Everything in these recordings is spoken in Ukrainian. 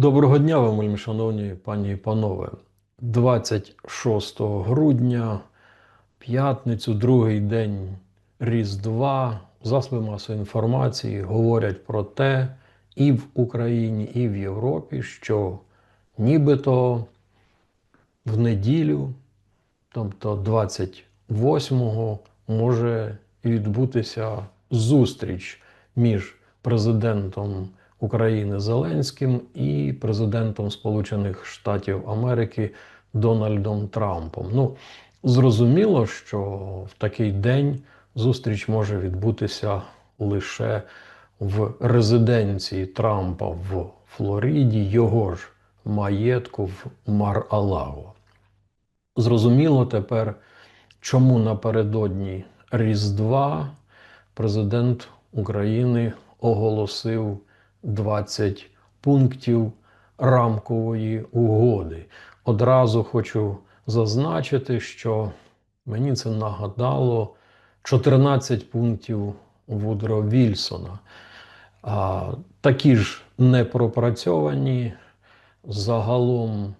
Доброго дня вам, вельми шановні пані і панове. 26 грудня, п'ятницю, другий день Різдва, засоби масової інформації говорять про те і в Україні, і в Європі, що нібито в неділю, тобто 28-го, може відбутися зустріч між президентом України Зеленським і президентом Сполучених Штатів Америки Дональдом Трампом. Ну, зрозуміло, що в такий день зустріч може відбутися лише в резиденції Трампа в Флориді, його ж маєтку в Мар-Алаго. Зрозуміло тепер, чому напередодні Різдва президент України оголосив 20 пунктів рамкової угоди. Одразу хочу зазначити, що мені це нагадало 14 пунктів Вудро Вільсона. А, Такі ж непропрацьовані загалом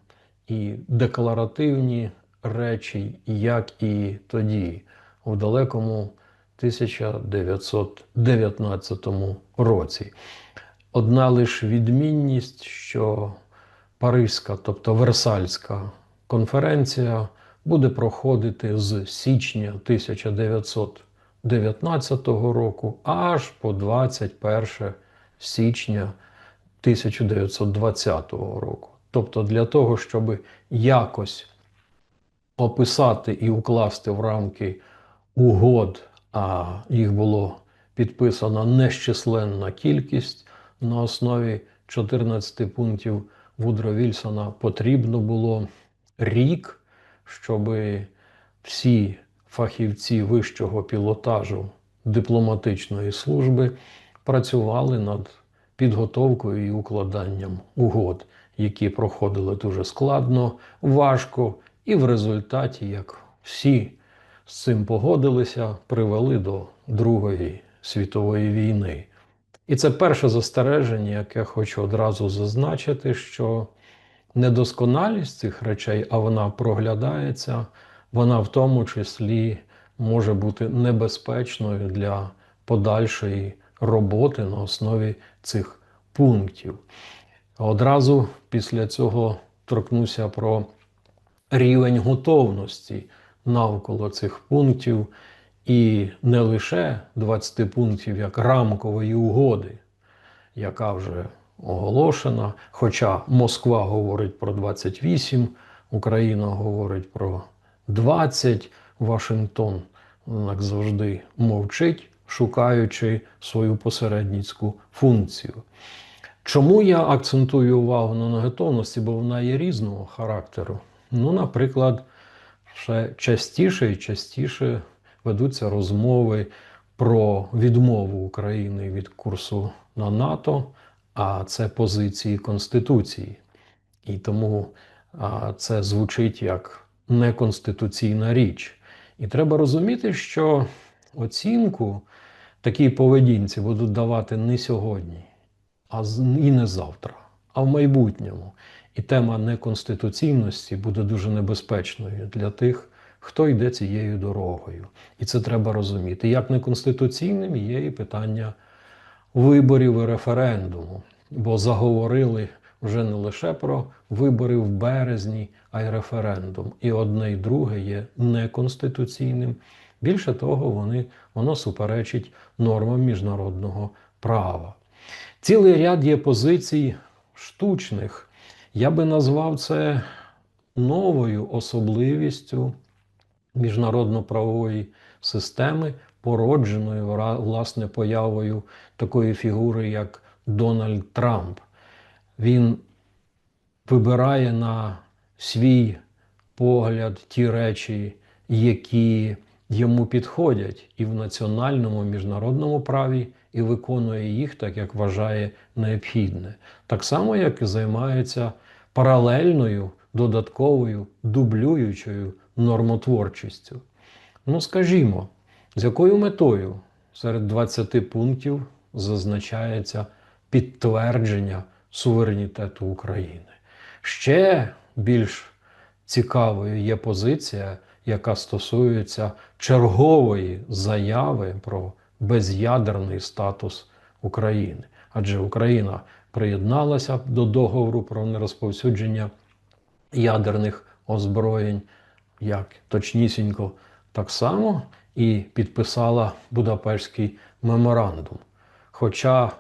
і декларативні речі, як і тоді, у далекому 1919 році. Одна лише відмінність, що Паризька, тобто Версальська конференція буде проходити з січня 1919 року аж по 21 січня 1920 року. Тобто для того, щоб якось описати і укласти в рамки угод, а їх було підписано нещисленна кількість на основі 14 пунктів Вудро Вільсона потрібно було рік, щоб всі фахівці вищого пілотажу дипломатичної служби працювали над підготовкою і укладанням угод, які проходили дуже складно, важко, і в результаті, як всі з цим погодилися, привели до Другої світової війни. І це перше застереження, яке хочу одразу зазначити, що недосконалість цих речей, а вона проглядається, вона в тому числі може бути небезпечною для подальшої роботи на основі цих пунктів. Одразу після цього торкнуся про рівень готовності навколо цих пунктів. І не лише 20 пунктів як рамкової угоди, яка вже оголошена. Хоча Москва говорить про 28, Україна говорить про 20, Вашингтон, як завжди, мовчить, шукаючи свою посередницьку функцію. Чому я акцентую увагу на готовності, бо вона є різного характеру. Ну, наприклад, ще частіше і частіше ведуться розмови про відмову України від курсу на НАТО, а це позиції Конституції. І тому це звучить як неконституційна річ. І треба розуміти, що оцінку такій поведінці будуть давати не сьогодні, а і не завтра, а в майбутньому. І тема неконституційності буде дуже небезпечною для тих, хто йде цією дорогою. І це треба розуміти. Як неконституційним є і питання виборів і референдуму, бо заговорили вже не лише про вибори в березні, а й референдум. І одне і друге є неконституційним. Більше того, вони, воно суперечить нормам міжнародного права. Цілий ряд є позицій штучних. Я би назвав це новою особливістю міжнародно-правової системи, породженою власне появою такої фігури, як Дональд Трамп. Він вибирає на свій погляд ті речі, які йому підходять і в національному міжнародному праві, і виконує їх так, як вважає необхідне. Так само, як і займається паралельною, додатковою, дублюючою нормотворчістю. Ну, скажімо, з якою метою серед 20 пунктів зазначається підтвердження суверенітету України. Ще більш цікавою є позиція, яка стосується чергової заяви про без'ядерний статус України. Адже Україна приєдналася до договору про нерозповсюдження ядерних озброєнь, як точнісінько так само і підписала Будапештський меморандум. Хоча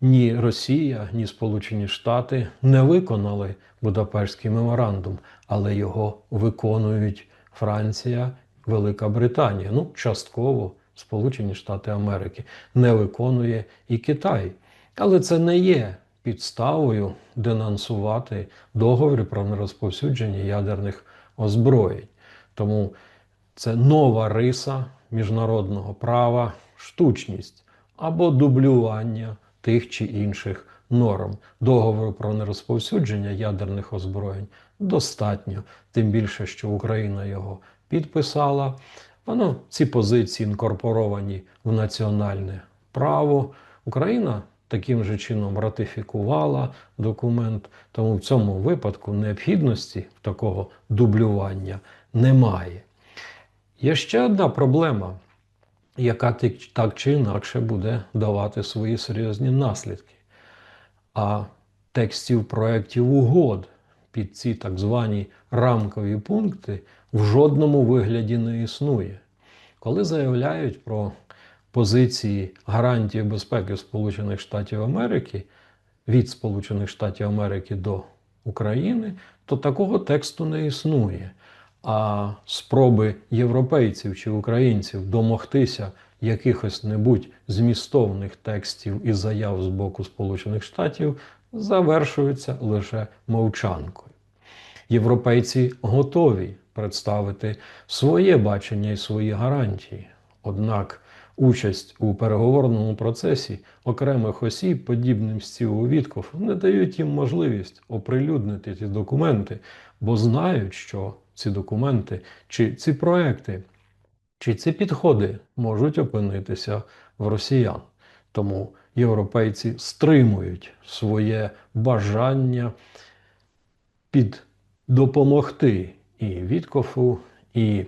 ні Росія, ні Сполучені Штати не виконали Будапештський меморандум, але його виконують Франція, Велика Британія. Ну, частково Сполучені Штати Америки не виконує і Китай. Але це не є підставою денонсувати договір про нерозповсюдження ядерних озброєнь. Тому це нова риса міжнародного права, штучність або дублювання тих чи інших норм. Договору про нерозповсюдження ядерних озброєнь достатньо, тим більше, що Україна його підписала. Воно ці позиції інкорпоровані в національне право. Україна таким же чином ратифікувала документ, тому в цьому випадку необхідності такого дублювання немає. Є ще одна проблема, яка так чи інакше буде давати свої серйозні наслідки. А текстів проєктів угод під ці так звані рамкові пункти в жодному вигляді не існує. Коли заявляють про позиції гарантії безпеки Сполучених Штатів Америки від Сполучених Штатів Америки до України, то такого тексту не існує. А спроби європейців чи українців домогтися якихось небудь змістовних текстів і заяв з боку Сполучених Штатів завершуються лише мовчанкою. Європейці готові представити своє бачення і свої гарантії. Однак участь у переговорному процесі окремих осіб, подібним стіву Вітков, не дають їм можливість оприлюднити ці документи, бо знають, що ці документи чи ці проекти, чи ці підходи можуть опинитися в росіян. Тому європейці стримують своє бажання під допомогти і Віткофу, і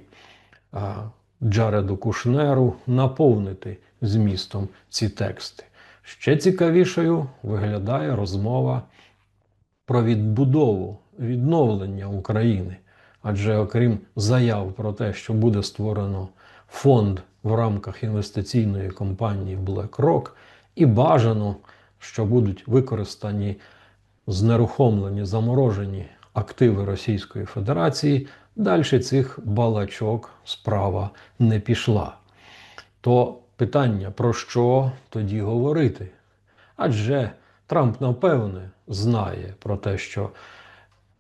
а, Джареду Кушнеру наповнити змістом ці тексти. Ще цікавішою виглядає розмова про відбудову, відновлення України. Адже окрім заяв про те, що буде створено фонд в рамках інвестиційної компанії BlackRock, і бажано, що будуть використані знерухомлені, заморожені активи Російської Федерації, далі цих балачок справа не пішла. То питання, про що тоді говорити? Адже Трамп, напевне, знає про те, що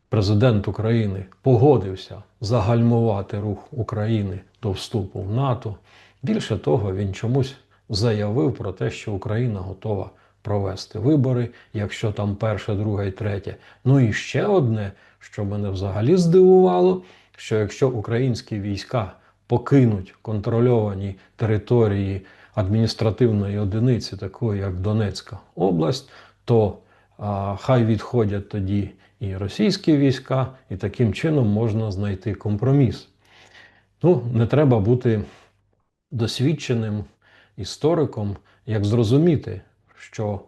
президент України погодився загальмувати рух України до вступу в НАТО. Більше того, він чомусь заявив про те, що Україна готова провести вибори, якщо там перше, друге і третє. Ну і ще одне, що мене взагалі здивувало, що якщо українські війська покинуть контрольовані території адміністративної одиниці, такої як Донецька область, то а, хай відходять тоді і російські війська, і таким чином можна знайти компроміс. Ну, не треба бути досвідченим істориком, як зрозуміти, що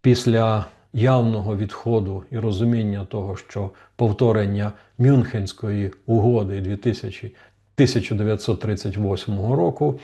після явного відходу і розуміння того, що повторення Мюнхенської угоди 2000, 1938 року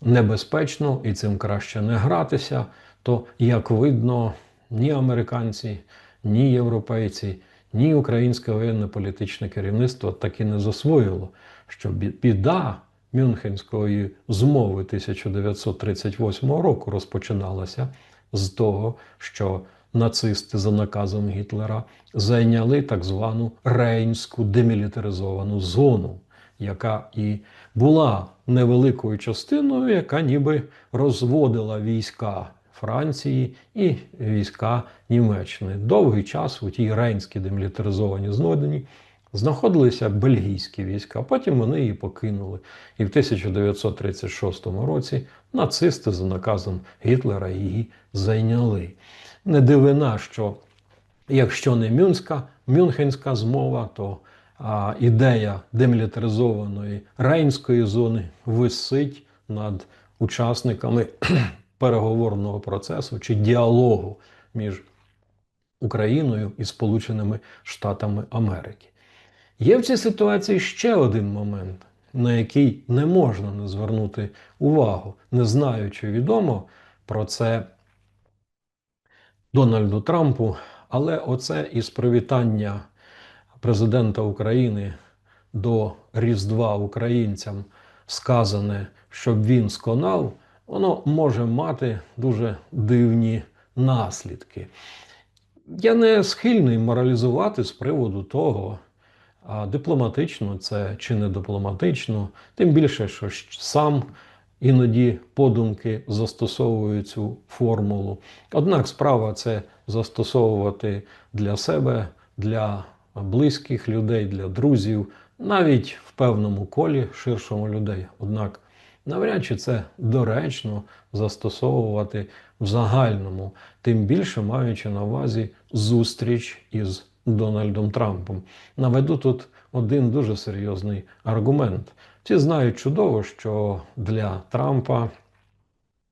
небезпечно і цим краще не гратися, то, як видно, ні американці, ні європейці, ні українське воєнно-політичне керівництво так і не засвоїло, що біда Мюнхенської змови 1938 року розпочиналася з того, що нацисти за наказом Гітлера зайняли так звану Рейнську демілітаризовану зону, яка і була невеликою частиною, яка ніби розводила війська Франції і війська Німеччини. Довгий час у тій Рейнській демілітаризованій зоні знаходилися бельгійські війська, потім вони її покинули. І в 1936 році нацисти за наказом Гітлера її зайняли. Не дивина, що якщо не Мюнська, Мюнхенська змова, то а, ідея демілітаризованої Рейнської зони висить над учасниками переговорного процесу чи діалогу між Україною і Сполученими Штатами Америки. Є в цій ситуації ще один момент, на який не можна не звернути увагу, не знаючи відомо про це Дональду Трампу, але оце із привітання президента України до Різдва українцям сказане, щоб він сконав, воно може мати дуже дивні наслідки. Я не схильний моралізувати з приводу того, дипломатично це чи не дипломатично, тим більше, що сам іноді подумки застосовую цю формулу. Однак справа це застосовувати для себе, для близьких людей, для друзів, навіть в певному колі ширшому людей. Однак навряд чи це доречно застосовувати в загальному, тим більше маючи на увазі зустріч із Дональдом Трампом. Наведу тут один дуже серйозний аргумент. Всі знають чудово, що для Трампа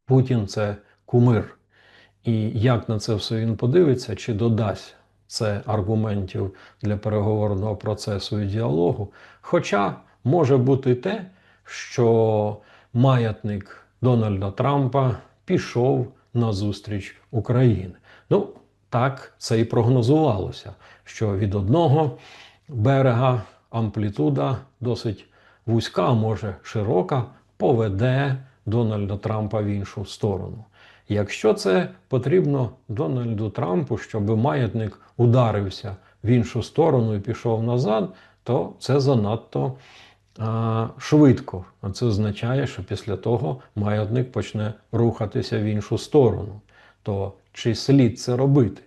Путін це кумир. І як на це все він подивиться, чи додасть це аргументів для переговорного процесу і діалогу. Хоча може бути те, що маятник Дональда Трампа пішов на зустріч України. Ну, так це і прогнозувалося, що від одного берега амплітуда досить вузька, а може широка, поведе Дональда Трампа в іншу сторону. Якщо це потрібно Дональду Трампу, щоб маятник ударився в іншу сторону і пішов назад, то це занадто а, швидко. А це означає, що після того маятник почне рухатися в іншу сторону. То чи слід це робити?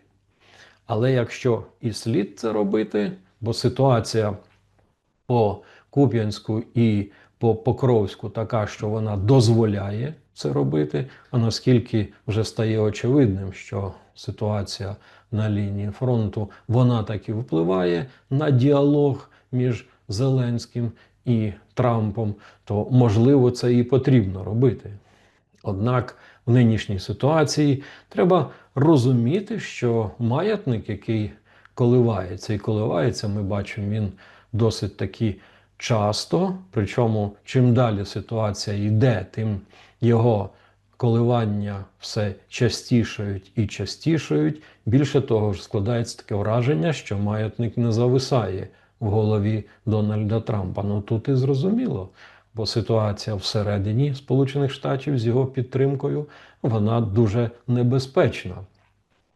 Але якщо і слід це робити, бо ситуація по Куп'янську і по Покровську така, що вона дозволяє це робити. А наскільки вже стає очевидним, що ситуація на лінії фронту вона таки впливає на діалог між Зеленським і Трампом, то можливо це і потрібно робити. Однак в нинішній ситуації треба розуміти, що маятник, який коливається і коливається, ми бачимо, він досить таки часто. Причому, чим далі ситуація йде, тим його коливання все частішають і частішають. Більше того, ж складається таке враження, що маятник не зависає в голові Дональда Трампа. Ну тут і зрозуміло. Бо ситуація всередині Сполучених Штатів з його підтримкою вона дуже небезпечна.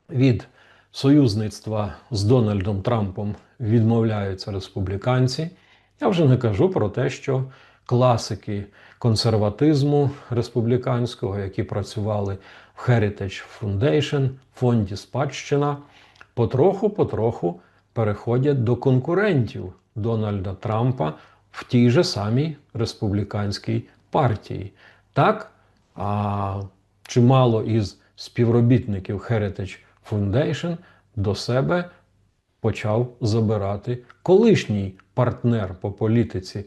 Від союзництва з Дональдом Трампом відмовляються республіканці. Я вже не кажу про те, що класики консерватизму республіканського, які працювали в Heritage Foundation, фонді спадщина, потроху-потроху переходять до конкурентів Дональда Трампа в тій же самій республіканській партії. Так, а чимало із співробітників Heritage Foundation до себе почав забирати колишній партнер по політиці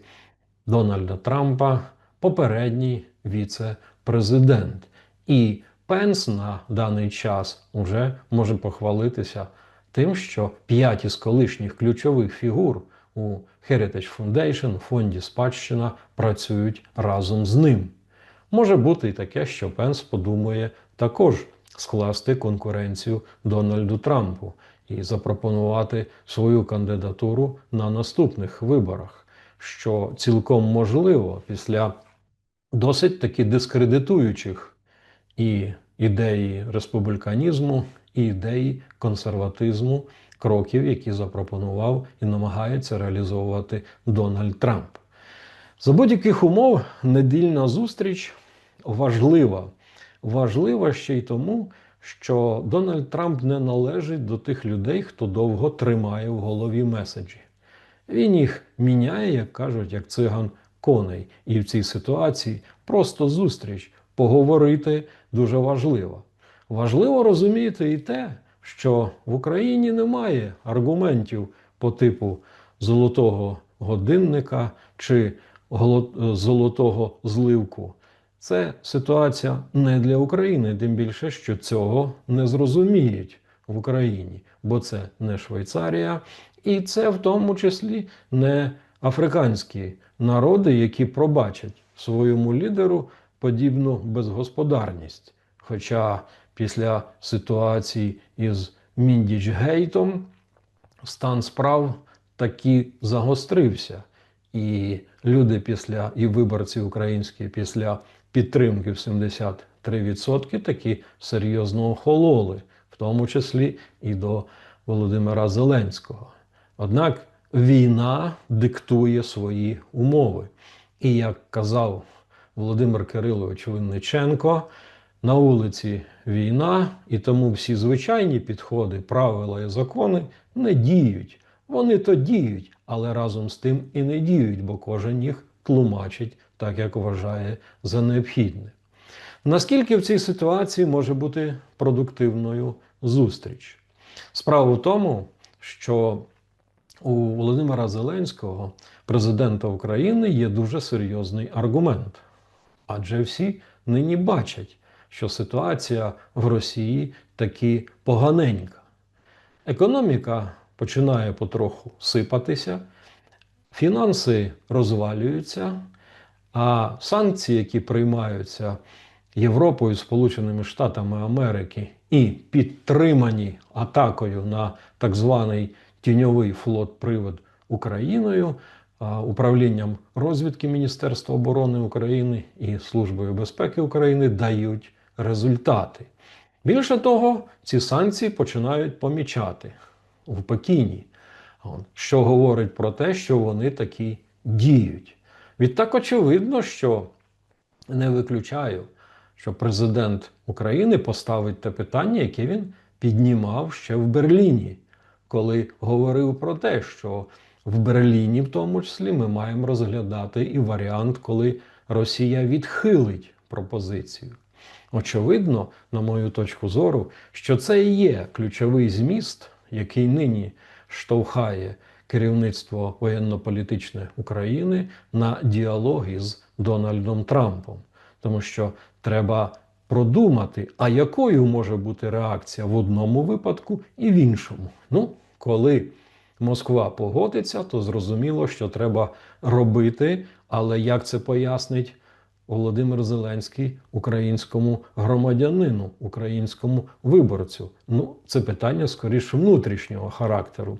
Дональда Трампа, попередній віце-президент. І Пенс на даний час вже може похвалитися тим, що п'ять із колишніх ключових фігур у Heritage Foundation, фонді спадщина працюють разом з ним. Може бути і таке, що Пенс подумає також скласти конкуренцію Дональду Трампу і запропонувати свою кандидатуру на наступних виборах, що цілком можливо після досить таки дискредитуючих і ідеї республіканізму, і ідеї консерватизму кроків, які запропонував і намагається реалізовувати Дональд Трамп. За будь-яких умов недільна зустріч важлива. Важлива ще й тому, що Дональд Трамп не належить до тих людей, хто довго тримає в голові меседжі. Він їх міняє, як кажуть, як циган коней. І в цій ситуації просто зустріч поговорити дуже важливо. важливо розуміти і те, що в Україні немає аргументів по типу золотого годинника чи золотого зливку. Це ситуація не для України, тим більше, що цього не зрозуміють в Україні, бо це не Швейцарія, і це в тому числі не африканські народи, які пробачать своєму лідеру подібну безгосподарність. Хоча після ситуації із Міндічгейтом стан справ таки загострився. І люди після, і виборці українські після підтримки в 73% таки серйозно охололи, в тому числі і до Володимира Зеленського. Однак війна диктує свої умови. І як казав Володимир Кирилович Винниченко, на вулиці війна, і тому всі звичайні підходи, правила і закони не діють. Вони то діють, але разом з тим і не діють, бо кожен їх тлумачить так, як вважає за необхідне. Наскільки в цій ситуації може бути продуктивною зустріч? Справа в тому, що у Володимира Зеленського, президента України, є дуже серйозний аргумент. Адже всі нині бачать, що ситуація в Росії таки поганенька. Економіка починає потроху сипатися, фінанси розвалюються, а санкції, які приймаються Європою, Сполученими Штатами Америки і підтримані атакою на так званий тіньовий флот-привод Україною, управлінням розвідки Міністерства оборони України і Службою безпеки України дають результати. Більше того, ці санкції починають помічати в Пекіні, що говорить про те, що вони такі діють. Відтак очевидно, що не виключаю, що президент України поставить те питання, яке він піднімав ще в Берліні, коли говорив про те, що в Берліні, в тому числі, ми маємо розглядати і варіант, коли Росія відхилить пропозицію. Очевидно, на мою точку зору, що це і є ключовий зміст, який нині штовхає керівництво воєнно-політичне України на діалог із Дональдом Трампом. Тому що треба продумати, а якою може бути реакція в одному випадку і в іншому. Ну, коли Москва погодиться, то зрозуміло, що треба робити, але як це пояснить Володимир Зеленський українському громадянину, українському виборцю? Ну, це питання скоріше внутрішнього характеру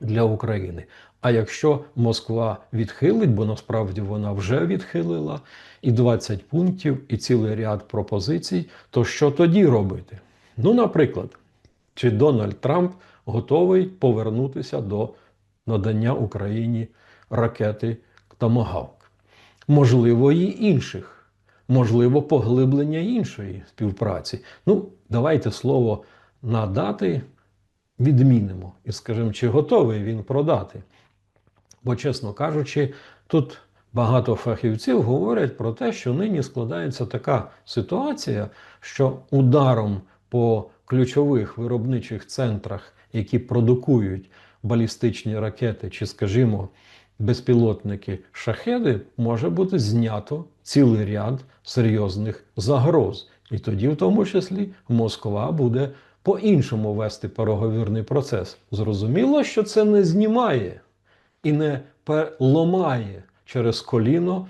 для України. А якщо Москва відхилить, бо насправді вона вже відхилила і 20 пунктів, і цілий ряд пропозицій, то що тоді робити? Ну, наприклад, чи Дональд Трамп готовий повернутися до надання Україні ракети Томагавк? Можливо, і інших, можливо, поглиблення іншої співпраці. Ну, давайте слово надати відмінимо і скажемо, чи готовий він продати. Бо, чесно кажучи, тут багато фахівців говорять про те, що нині складається така ситуація, що ударом по ключових виробничих центрах, які продукують балістичні ракети, чи, скажімо, безпілотники шахеди, може бути знято цілий ряд серйозних загроз. І тоді, в тому числі, Москва буде по-іншому вести переговірний процес. Зрозуміло, що це не знімає і не ламає через коліно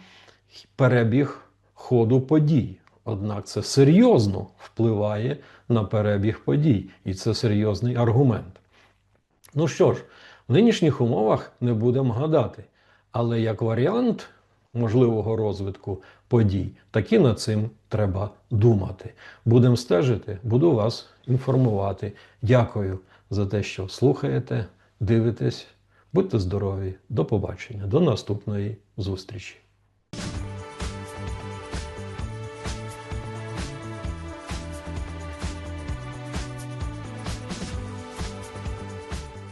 перебіг ходу подій. Однак це серйозно впливає на перебіг подій, і це серйозний аргумент. Ну що ж, в нинішніх умовах не будемо гадати, але як варіант можливого розвитку подій, таки над цим треба думати. Будемо стежити, буду вас інформувати. Дякую за те, що слухаєте, дивитесь. Будьте здорові, до побачення, до наступної зустрічі.